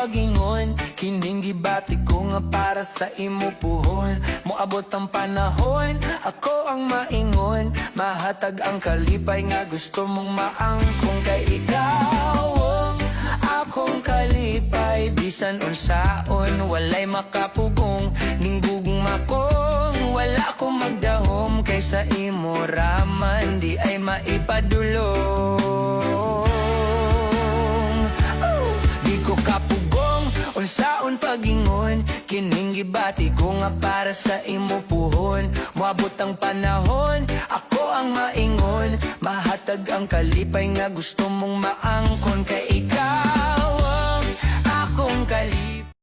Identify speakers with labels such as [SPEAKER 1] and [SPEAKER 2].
[SPEAKER 1] pagingon. Kining gibati ko nga para sa imo puhon. Moabot ang panahon Ako ang maingon. Mahatag ang kalipay nga gusto mong maangkong Kay ikaw. Ang akong kalipay Bisan unsaon Walay makapugong. Ninggugma kong Wala ko magdahom Kaysa imo raman. Di ay maipadulong Kapugong Unsaon pagingon? Kining gibati ko nga para sa imo puhon. Moabot ang panahon Ako ang maingon. Mahatag ang kalipay nga gusto mong maangkon. Kay